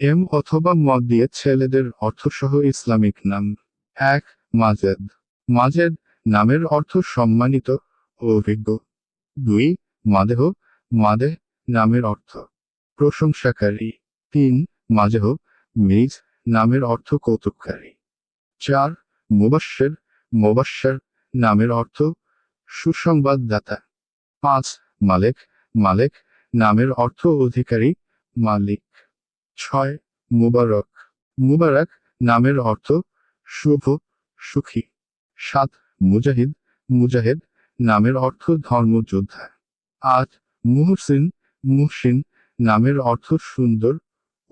M অথবা মদ দিয়ে ছেলেদের অর্থসহ ইসলামিক নাম। এক, মাজেদ। মাজেদ নামের অর্থ সম্মানিত ও অভিজ্ঞ। দুই, মাদেহ। মাদেহ নামের অর্থ প্রশংসাকারী। তিন মাজেহ মিজ নামের অর্থ কৌতুককারী। চার মুবাশ্বের মোবাশ্বের নামের অর্থ সুসংবাদদাতা। পাঁচ, মালেক। মালেক নামের অর্থ অধিকারী। মালিক। ছয়, মুবারক। মুবারক নামের অর্থ শুভ, সুখী। সাত, মুজাহিদ। মুজাহিদ নামের অর্থ ধর্মযোদ্ধা। আট, মুহসিন। মুহসিন নামের অর্থ সুন্দর,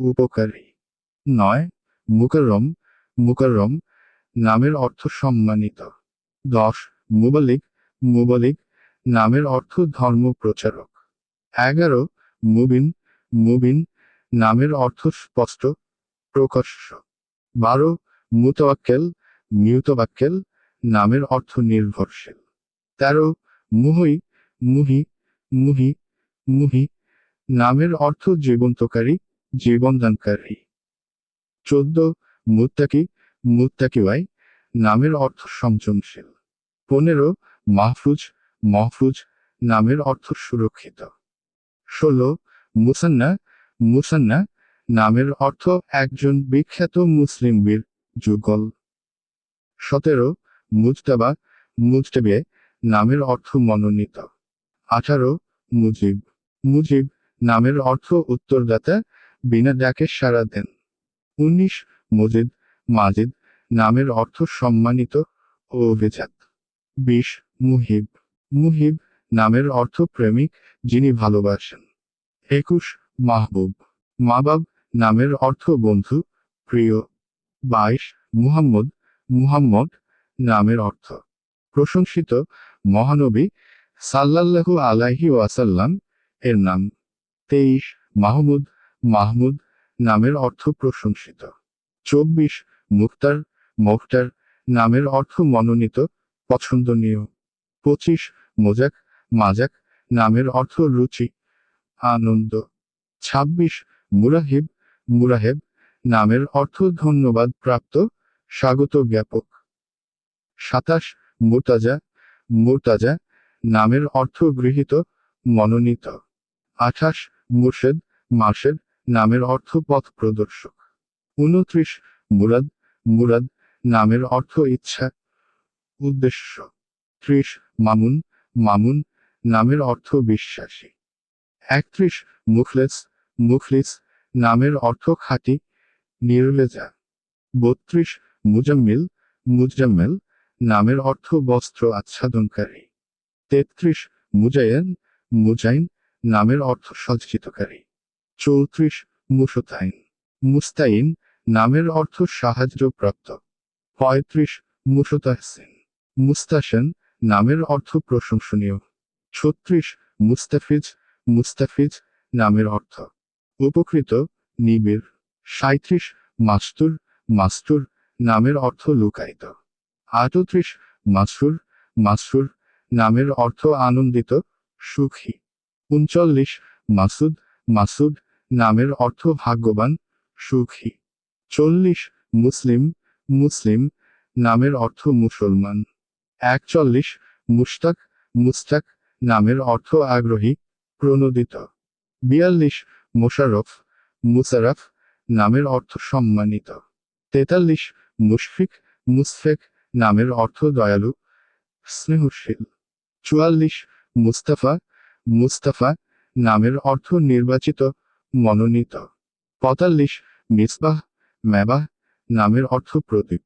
উপকারী। নয়, মুকাররম। মুকাররম নামের অর্থ সম্মানিত। দশ মুবালিক মুবালিক নামের অর্থ ধর্ম প্রচারক এগারো, মুবিন। মুবিন নামের অর্থ স্পষ্ট প্রকাশ্য বারো মুতওয়াক্কেল মিউতবাক্কেল নামের অর্থ নির্ভরশীল। তেরো মুহি মুহি মুহি মুহি, নামের অর্থ জীবন্তকারী, জীবনদানকারী। চোদ্দ, মুত্তাকি, মুত্তাকিওয়াই, নামের অর্থ সংযমশীল। পনেরো, মাহফুজ, মহফুজ, নামের অর্থ সুরক্ষিত। ষোলো, মুসান্না মুসান্না নামের অর্থ একজন বিখ্যাত মুসলিম বীর, যুগল। সতেরো, মুজতাবা, মুজতাবে নামের অর্থ মনোনীত। আঠারো, মুজিব। মুজিব নামের অর্থ উত্তরদাতা, বিনা ডাকে সাড়া দেন। উনিশ, মজিদ। মাজিদ নামের অর্থ সম্মানিত ও অভিজাত। বিশ, মুহিব। মুহিব নামের অর্থ প্রেমিক যিনি ভালোবাসেন। একুশ মাহবুব। মাবাব নামের অর্থ বন্ধু, প্রিয়। বাইশ, মুহাম্মদ। মুহাম্মদ নামের অর্থ। প্রশংসিত মহানবী সাল্লাল্লাহু আলাইহি ওয়াসাল্লাম এর নাম। তেইশ, মাহমুদ। মাহমুদ নামের অর্থ প্রশংসিত। চব্বিশ মুক্তার মুক্তার নামের অর্থ মনোনীত, পছন্দনীয়। পঁচিশ, মোজাক। মাজাক নামের অর্থ রুচি, আনন্দ। ছাব্বিশ, মুরাহিব, মুরাহেব নামের অর্থ ধন্যবাদ প্রাপ্ত, স্বাগত জ্ঞাপক। সাতাশ, মুরতাজা মুরতাজা নামের অর্থ গৃহীত, মনোনীত। আঠাশ, মুর্শেদ, মার্শেদ নামের অর্থ পথ প্রদর্শক। উনত্রিশ, মুরাদ মুরাদ নামের অর্থ ইচ্ছা, উদ্দেশ্য। ত্রিশ, মামুন মামুন নামের অর্থ বিশ্বাসী। একত্রিশ মুখলেস, মুখলিস নামের অর্থ খাঁটি, নির্লেজা। বত্রিশ, মুজাম্মিল, মুজাম্মেল নামের অর্থ বস্ত্র আচ্ছাদনকারী। তেত্রিশ মুজায়েন মুজাইন নামের অর্থ সজ্জিতকারী। চৌত্রিশ, মুসতাইন, মুস্তাইন নামের অর্থ সাহায্যপ্রাপ্ত। পঁয়ত্রিশ, মুসতাহসিন মুস্তাসেন নামের অর্থ প্রশংসনীয়। ছত্রিশ, মুস্তাফিজ মুস্তাফিজ নামের অর্থ। উপকৃত, নিবিড় সাঁত্রিশ মাস্তুর মাস্তুর নামের অর্থ লুকায়িত। আটত্রিশ মাসুর মাসুর নামের অর্থ আনন্দিত, সুখী। উনচল্লিশ, মাসুদ মাসুদ নামের অর্থ ভাগ্যবান, সুখী। চল্লিশ, মুসলিম মুসলিম নামের অর্থ মুসলমান। একচল্লিশ মুস্তাক মুস্তাক নামের অর্থ আগ্রহী, প্রণোদিত। বিয়াল্লিশ মোশারফ মুসারফ নামের অর্থ সম্মানিত। তেতাল্লিশ মুশফিক মুসফেক নামের অর্থ দয়ালু, স্নেহশীল। চুয়াল্লিশ মুস্তাফা মুস্তাফা নামের অর্থ নির্বাচিত, মনোনীত। পঁয়তাল্লিশ মিসবাহ মেবাহ নামের অর্থ প্রদীপ।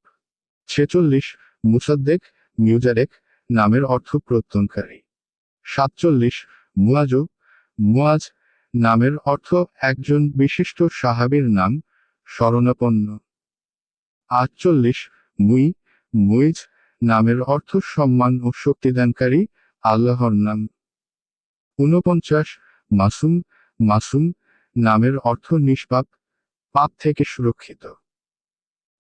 ছেচল্লিশ মুসাদ্দেক মিউজারেক নামের অর্থ প্রত্যনকারী। সাতচল্লিশ মুয়াজো মুয়াজ নামের অর্থ একজন বিশিষ্ট সাহাবীর নাম শরণাপন্ন আটচল্লিশ, মুই, মুইজ, নামের অর্থ সম্মান ও শক্তিদানকারী, আল্লাহর নাম। ঊনপঞ্চাশ, মাসুম মাসুম, নামের অর্থ নিষ্পাপ, পাপ থেকে সুরক্ষিত।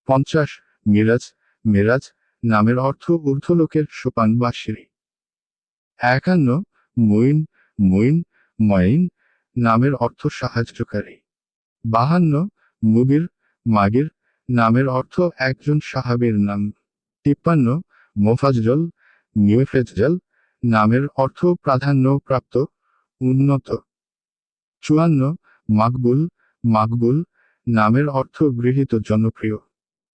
পঞ্চাশ, মিরাজ মিরাজ, নামের অর্থ ঊর্ধ্বলোকের সোপান বা সিঁড়ি। একান্ন, মইন মইন মইন নামের অর্থ সাহায্যকারী। বাহান্ন, মুগির, মাগির, নামের অর্থ একজন সাহাবীর নাম। তিপ্পান্ন, মোফাজ্জল মিউফেজ্জল নামের অর্থ প্রাধান্যপ্রাপ্ত, উন্নত। চুয়ান্ন, মাকবুল মাকবুল, নামের অর্থ গৃহীত, জনপ্রিয়।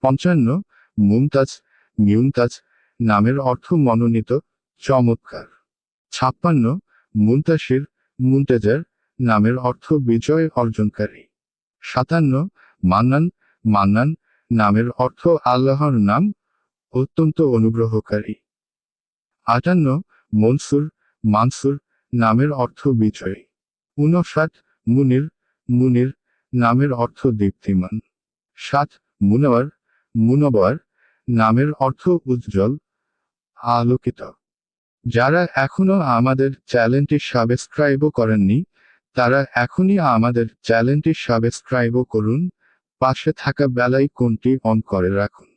পঞ্চান্ন, মুমতাজ মিউমতাজ নামের অর্থ মনোনীত, চমৎকার। ছাপ্পান্ন, মুন্তাসির, মুন্তেজার নামের অর্থ বিজয় অর্জনকারী। সাতান্ন, মান্নান মান্নান নামের অর্থ আল্লাহর নাম অত্যন্ত অনুগ্রহকারী। আটান্ন, মনসুর, মানসুর নামের অর্থ বিজয়ী। ঊনষাট, মুনির মুনির নামের অর্থ দীপ্তিমান। সাত, মুনওয়ার মুনবর নামের অর্থ উজ্জ্বল, আলোকিত। যারা এখনও আমাদের চ্যানেলটি সাবস্ক্রাইবও করেননি তারা এখনই আমাদের চ্যানেলটি সাবস্ক্রাইবও করুন পাশে থাকা বেলাই কোনটি অন করে রাখুন।